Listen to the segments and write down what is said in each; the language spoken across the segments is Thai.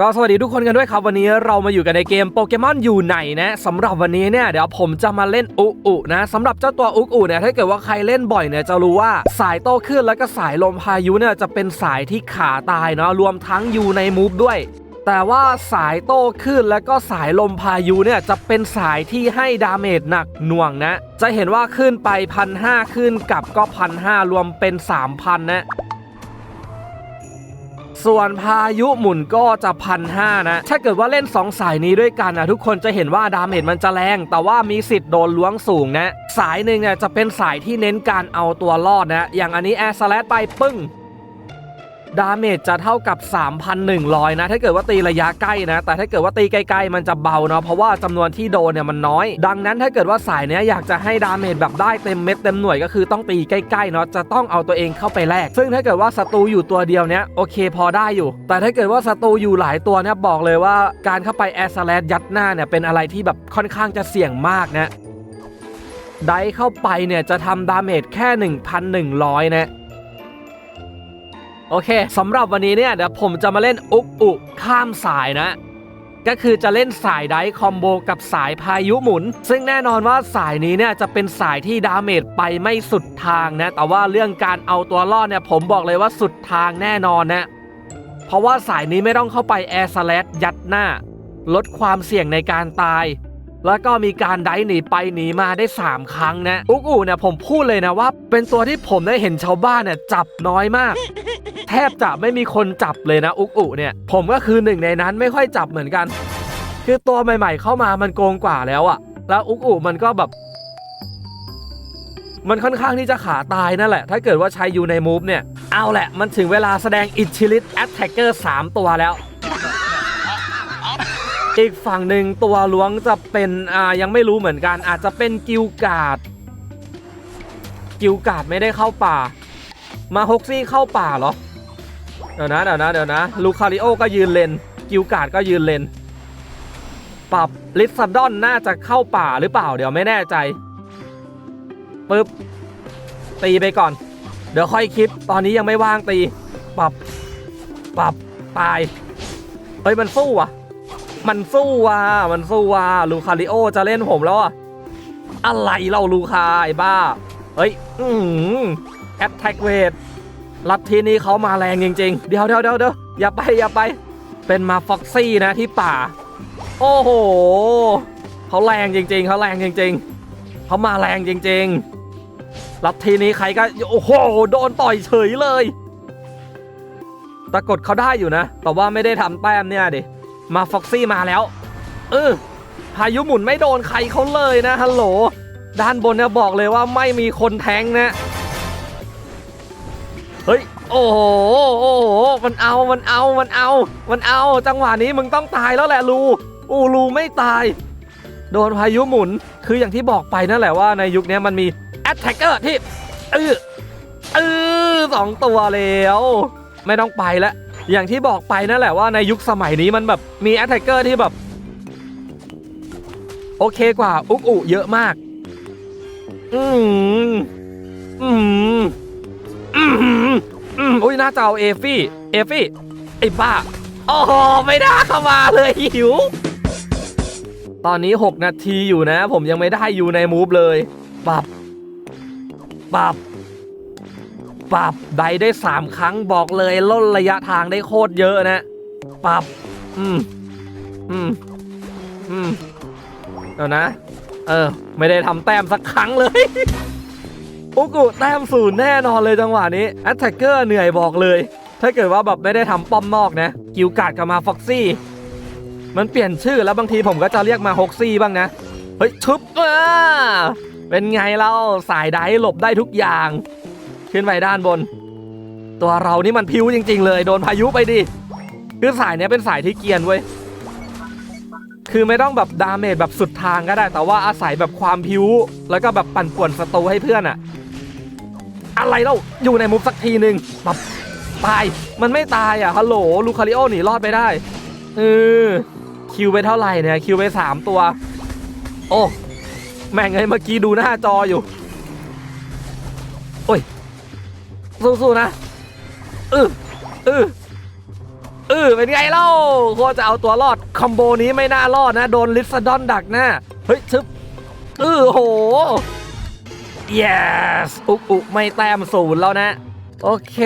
ก็สวัสดีทุกคนกันด้วยครับ วันนี้เรามาอยู่กันในเกมโปเกมอนอยู่ไหนนะสำหรับวันนี้เนี่ยเดี๋ยวผมจะมาเล่นอุอุนะสำหรับเจ้าตัวอุอุเนี่ยถ้าเกิดว่าใครเล่นบ่อยเนี่ยจะรู้ว่าสายโต้คลื่นแล้วก็สายลมพายุเนี่ยจะเป็นสายที่ขาตายเนาะรวมทั้งอยู่ในมูฟด้วย แต่ว่าสายโต้คลื่นแล้วก็สายลมพายุเนี่ยจะเป็นสายที่ให้ดาเมจหนักหน่วงนะ จะเห็นว่าขึ้นไปพันห้าขึ้นกลับก็พันห้ารวมเป็น3,000นะ ส่วนพายุหมุนก็จะพันห้านะ ถ้าเกิดว่าเล่น 2 สายนี้ด้วยกันนะทุกคนจะเห็นว่าดาเมจมันจะแรง แต่ว่ามีสิทธิ์โดนล้วงสูงนะ สายหนึ่งเนี่ยจะเป็นสายที่เน้นการเอาตัวรอดนะ อย่างอันนี้แอร์สแลตไปปึ้ง ดาเมจจะเท่ากับ 3,100 นะ ถ้าเกิดว่าตีระยะใกล้นะ แต่ถ้าเกิดว่าตีไกลๆมันจะเบาเนาะ เพราะว่าจำนวนที่โดนเนี่ยมันน้อย ดังนั้นถ้าเกิดว่าสายเนี้ยอยากจะให้ดาเมจแบบได้เต็มเม็ดเต็มหน่วยก็คือต้องตีใกล้ๆเนาะ จะต้องเอาตัวเองเข้าไปแลก ซึ่งถ้าเกิดว่าศัตรูอยู่ตัวเดียวเนี้ยโอเคพอได้อยู่ แต่ถ้าเกิดว่าศัตรูอยู่หลายตัวเนี่ยบอกเลยว่าการเข้าไปแอร์สแลดยัดหน้าเนี่ยเป็นอะไรที่แบบค่อนข้างจะเสี่ยงมากนะ ได้เข้าไปเนี่ยจะทำดาเมจแค่ 1,100 นะ โอเคสำหรับวันนี้เนี่ยเดี๋ยวผมจะมาเล่นอุกอุข้ามสายนะ ก็คือจะเล่นสายไดคอมโบกับสายพายุหมุน ซึ่งแน่นอนว่าสายนี้เนี่ยจะเป็นสายที่ดาเมจไปไม่สุดทางนะ แต่ว่าเรื่องการเอาตัวรอดเนี่ยผมบอกเลยว่าสุดทางแน่นอนนะ เพราะว่าสายนี้ไม่ต้องเข้าไปแอร์สแลดยัดหน้า ลดความเสี่ยงในการตายแล้วก็มีการไดหนีไปหนีมาได้ 3 ครั้งนะ อุกอูเนี่ยผมพูดเลยนะว่า เป็นตัวที่ผมได้เห็นชาวบ้านเนี่ยจับน้อยมาก บจะไม่มีคนจับเลยนะอุกอุเนี่ย ผมก็คือหนึ่งในนั้นไม่ค่อยจับเหมือนกัน คือตัวใหม่ ๆ เข้ามามันโกงกว่าแล้วอะแล้วอุกอุมันก็แบบ มันค่อนข้างที่จะขาตายนั่นแหละ ถ้าเกิดว่าใช้อยู่ในมูฟเนี่ย เอาแหละมันถึงเวลาแสดงอิชิลิตแอตแทกเกอร์3ตัวแล้วอีกฝั่งหนึ่งตัวล้วงจะเป็นอ่ายังไม่รู้เหมือนกัน อาจจะเป็นกิลกาดกิลกาดไม่ได้เข้าป่า มาฮกซี่เข้าป่าเหรอ เดี๋ยวนะเดี๋ยวนะเดี๋ยวนะลูคาริโอก็ยืนเลน กิลการ์ดก็ยืนเลน ปรับลิซซันดอนน่าจะเข้าป่าหรือเปล่า เดี๋ยวไม่แน่ใจปึ๊บตีไปก่อน เดี๋ยวค่อยคิดตอนนี้ยังไม่ว่างตี ปรับ ปรับ ตาย เฮ้ย มันสู้อะ มันสู้ว่ะ มันสู้ว่ะ ลูคาริโอจะเล่นผมแล้วอะ อะไรเราลูคาไอ้บ้า เฮ้ย อืมแอตแทกเวท ลัทธินี้เขามาแรงจริง ๆ เดี๋ยวเดี๋ยวเดี๋ยวเดี๋ยวอย่าไปอย่าไป เป็นมาฟ็อกซี่นะที่ป่า โอ้โหเขาแรงจริง ๆเขาแรงจริง ๆเขามาแรงจริง ๆ ลัทธินี้ใครก็โอ้โหโดนต่อยเฉยเลยปรากฏเขาได้อยู่นะ แต่ว่าไม่ได้ทำแต้มเนี่ยดิ มาฟ็อกซี่มาแล้ว เออพายุหมุนไม่โดนใครเขาเลยนะฮัลโหล ด้านบนเนี่ยบอกเลยว่าไม่มีคนแทงนะ เฮ้ย โอ้โห โอ้โห มันเอา มันเอา มันเอา มันเอา จังหวะนี้มึงต้องตายแล้วแหละลูอูลูไม่ตาย โดนพายุหมุน คืออย่างที่บอกไปนั่นแหละว่าในยุคนี้มันมีแอตแทกเกอร์ที่เออเออสองตัวแล้ว ไม่ต้องไปแล้ว อย่างที่บอกไปนั่นแหละว่าในยุคสมัยนี้มันแบบมีแอตแทกเกอร์ที่แบบ โอเคกว่า อุกอุเยอะมาก อืมอืม น่าจะเอาเอฟี่ เอฟี่ ไอ้บ้าโอ้โหไม่ได้เข้ามาเลยหิว ตอนนี้ 6 นาทีอยู่นะ ผมยังไม่ได้อยู่ในมูฟเลยปรับปรับปรับได้ได้ 3 ครั้งบอกเลยล่นระยะทางได้โคตรเยอะนะปรับ อืม อืม อืม เดี๋ยวนะ เออ ไม่ได้ทำแต้มสักครั้งเลย อุกุแต้มศูนย์แน่นอนเลยจังหวะนี้แอตแทกเกอร์เหนื่อยบอกเลย ถ้าเกิดว่าแบบไม่ได้ทำป้อมนอกนะ กิวการ์ดกับมาฟ็อกซี่ มันเปลี่ยนชื่อแล้วบางทีผมก็จะเรียกมาฮกซี่บ้างนะ เฮ้ยชุบอ่าเป็นไงเราสายไดหลบได้ทุกอย่าง ขึ้นไปด้านบน ตัวเรานี่มันพิ้วจริง ๆ เลย โดนพายุไปดิคือสายเนี้ยเป็นสายที่เกียนเว้ยคือไม่ต้องแบบดาเมจแบบสุดทางก็ได้ แต่ว่าอาศัยแบบความพิ้ว แล้วก็แบบปั่นป่วนศัตรูให้เพื่อนอะ อะไรเล่าอยู่ในมุมสักทีหนึ่งแบบตาย มันไม่ตายอะฮัลโหลลูคาริโอหนีรอดไปได้เออคิวไปเท่าไหร่เนี่ยคิวไปสามตัว โอ้แม่งไงเมื่อกี้ดูหน้าจออยู่ โอ้ย สู้ๆนะเออเออเออเป็นไงเล่าโคตรจะเอาตัวรอด คอมโบนี้ไม่น่ารอดนะ โดนลิซดอนดักหน้า เฮ้ยชึบเออโห yes อุกอุกไม่แต้มศูนย์แล้วนะ โอเค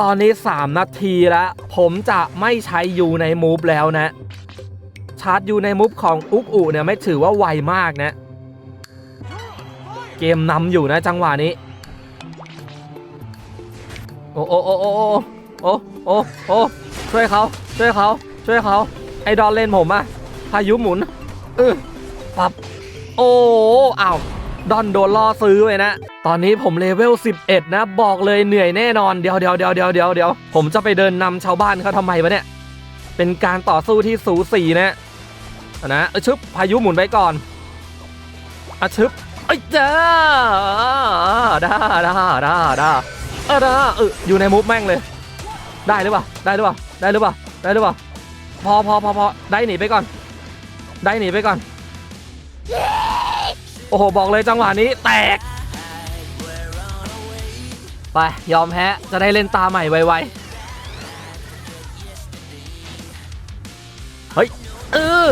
ตอนนี้ 3 นาทีแล้ว ผมจะไม่ใช้ยูในมูฟแล้วนะ ชาร์จยูในมูฟของอุกอุเนี่ยไม่ถือว่าไวมากนะ เกมนำอยู่นะจังหวะนี้ โอ้โอ้โอ้โอ้โอ้โอ้โอ้ช่วยเขาช่วยเขาช่วยเขาไอดอนเล่นผมอะพายุหมุนเออปับ โอ้อ้าว ดอนโดนล่อซื้อไปนะ ตอนนี้ผมเลเวล 11 นะ บอกเลยเหนื่อยแน่นอน เดี๋ยวเดี๋ยวเดี๋ยวเดี๋ยวเดี๋ยวเดี๋ยวผมจะไปเดินนำชาวบ้านเขาทำไมวะเนี่ย เป็นการต่อสู้ที่สูสีนะนะเออชึบพายุหมุนไปก่อนอะชึบเอ้ยจ้าด้าด้าด้าด้าเออด้าเอออยู่ในมุฟแม่งเลย ได้หรือเปล่า ได้หรือเปล่า ได้หรือเปล่า ได้หรือเปล่า พอพอพอพอได้หนีไปก่อน ได้หนีไปก่อน อ้โห บอกเลยจังหวะนี้แตก ไป ยอมแพ้จะได้เล่นตาใหม่ไวๆ เฮ้ย เออ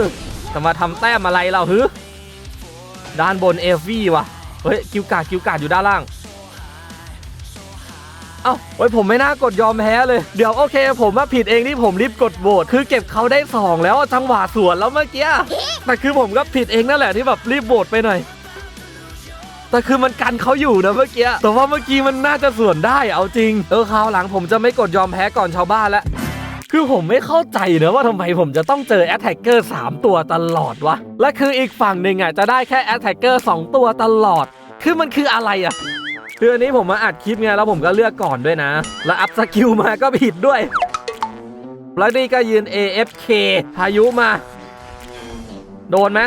จะมาทำแต้มอะไรเราฮึด้านบนเอฟวี่ว่ะ เฮ้ยกิวกาดกิวกาดอยู่ด้านล่าง เอ้าโอ้ย ผมไม่น่ากดยอมแพ้เลย เดี๋ยวโอเค ผมว่าผิดเองที่ผมรีบกดโหวตคือเก็บเขาได้ 2 แล้วจังหวะสวนแล้วเมื่อกี้ แต่คือผมก็ผิดเองนั่นแหละที่แบบรีบโหวตไปหน่อย แต่คือมันกันเขาอยู่นะเมื่อกี้ แต่ว่าเมื่อกี้มันน่าจะสวนได้เอาจริง เออคราวหลังผมจะไม่กดยอมแพ้ก่อนชาวบ้านแล้วคือผมไม่เข้าใจนะว่าทำไมผมจะต้องเจอแอตแทกเกอร์3ตัวตลอดวะ และคืออีกฝั่งหนึ่งอะจะได้แค่แอตแทกเกอร์2ตัวตลอด คือมันคืออะไรอะคืออันนี้ผมมาอัดคลิปไงแล้วผมก็เลือกก่อนด้วยนะ แล้วอัพสกิลมาก็ผิดด้วย แล้วนี่ก็ยืน AFK พายุมา โดนไหม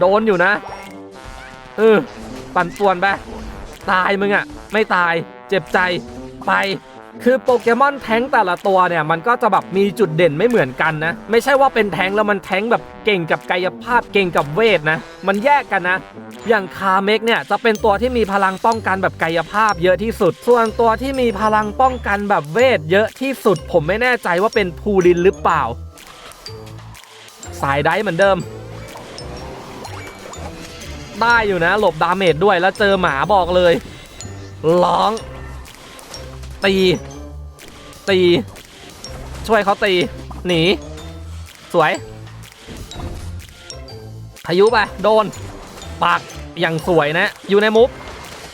โดนอยู่นะเออ ปั่นป่วนไปตายมึงอะไม่ตายเจ็บใจไป คือโปเกมอนแท้งแต่ละตัวเนี่ยมันก็จะแบบมีจุดเด่นไม่เหมือนกันนะ ไม่ใช่ว่าเป็นแท้งแล้วมันแท้งแบบเก่งกับกายภาพเก่งกับเวทนะ มันแยกกันนะ อย่างคาเมกเนี่ยจะเป็นตัวที่มีพลังป้องกันแบบกายภาพเยอะที่สุด ส่วนตัวที่มีพลังป้องกันแบบเวทเยอะที่สุด ผมไม่แน่ใจว่าเป็นพูลินหรือเปล่า สายได้เหมือนเดิม ได้อยู่นะ หลบดาเมจด้วยแล้วเจอหมาบอกเลย ร้อง ตี ตี ช่วยเขาตี หนี สวยพายุไป โดนปากอย่างสวยนะ อยู่ในมุฟ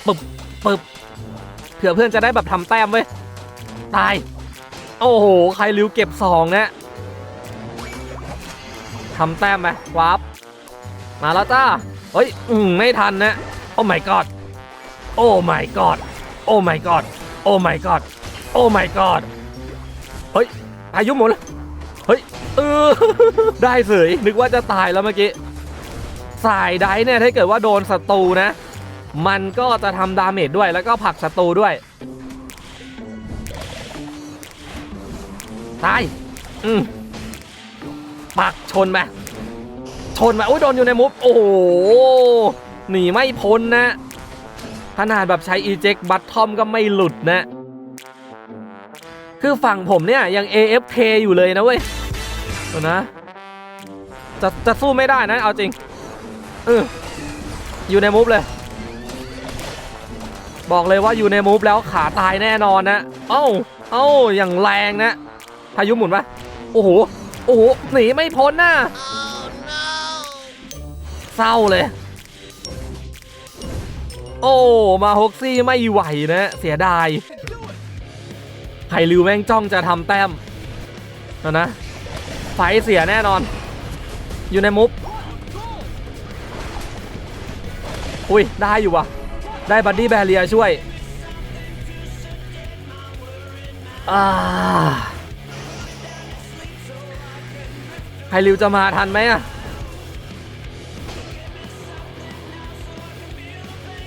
ปึบปึบเผื่อเพื่อนจะได้แบบทำแต้มเว้ย ตาย โอ้โห ใครริวเก็บสองนะทำแต้มไปวาร์ปมาแล้วจ้า เฮ้ยอืมไม่ทันนะ โอ้ my god โอ้ my god โอ้ my god โอ้ my god โอ้ my god เฮ้ยพายุหมุนเฮ้ยเออได้เสยนึกว่าจะตายแล้วเมื่อกี้สายไดเนี่ยถ้าเกิดว่าโดนศัตรูนะ มันก็จะทำดาเมจด้วยแล้วก็ผลักศัตรูด้วยตายอืมปักชนไป ชนมาโอ้ยโดนอยู่ในมุฟโอ้โหหนีไม่พ้นนะขนาดแบบใช้ eject button ก็ไม่หลุดนะ คือฝั่งผมเนี่ยยัง AFK อยู่เลยนะเว้ยเดี๋ยวนะจะจะสู้ไม่ได้นะเอาจริงเอออยู่ในมุฟเลย บอกเลยว่าอยู่ในมุฟแล้วขาตายแน่นอนนะ เอ้า เอ้าอย่างแรงนะ พายุหมุนปะโอ้โห โอ้โห หนีไม่พ้นนะ เศร้าเลย โอ้มาฮกซี่ไม่ไหวนะเสียดายไข่ริวแม่งจ้องจะทำแต้มนะนะ ไฟเสียแน่นอน อยู่ในมุฟอุ้ย ได้อยู่ว่ะ ได้บัดดี้แบเรียช่วยอ่าไฮริวจะมาทันไหมอะ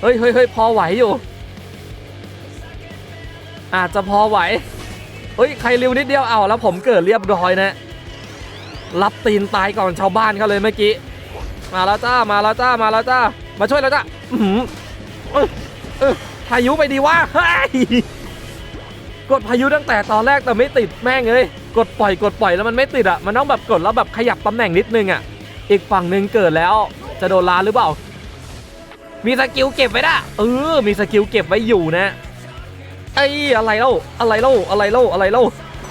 เฮ้ยเฮ้ยเฮ้ยพอไหวอยู่ อาจจะพอไหว เฮ้ย ใครเร็วนิดเดียวเอาแล้วผมเกิดเรียบร้อยนะ รับตีนตายก่อนชาวบ้านเขาเลยเมื่อกี้ มาแล้วจ้า มาแล้วจ้า มาแล้วจ้า มาช่วยแล้วจ้าอื้อหือเออพายุไปดีวะเฮ้ยกดพายุตั้งแต่ตอนแรกแต่ไม่ติดแม่งเลยกดปล่อยกดปล่อยแล้วมันไม่ติดอะมันต้องแบบกดแล้วแบบขยับตำแหน่งนิดนึงอะ อีกฝั่งหนึ่งเกิดแล้วจะโดนลาหรือเปล่า มีสกิลเก็บไว้นะเออ มีสกิลเก็บไว้อยู่นะไอ้อะไรเล่าอะไรเล่าอะไรเล่าอะไรเล่า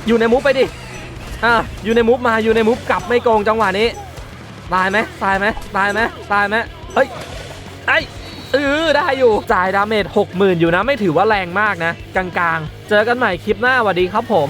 อยู่ในมุฟไปดิอะอยู่ในมุฟมาอยู่ในมุฟกลับไม่โกงจังหวะนี้ตายไหมตายไหมตายไหมตายไหมเฮ้ยไอ้เออได้อยู่จ่ายดาเมจ60,000อยู่นะ ไม่ถือว่าแรงมากนะ กลางๆ เจอกันใหม่คลิปหน้าสวัสดีครับผม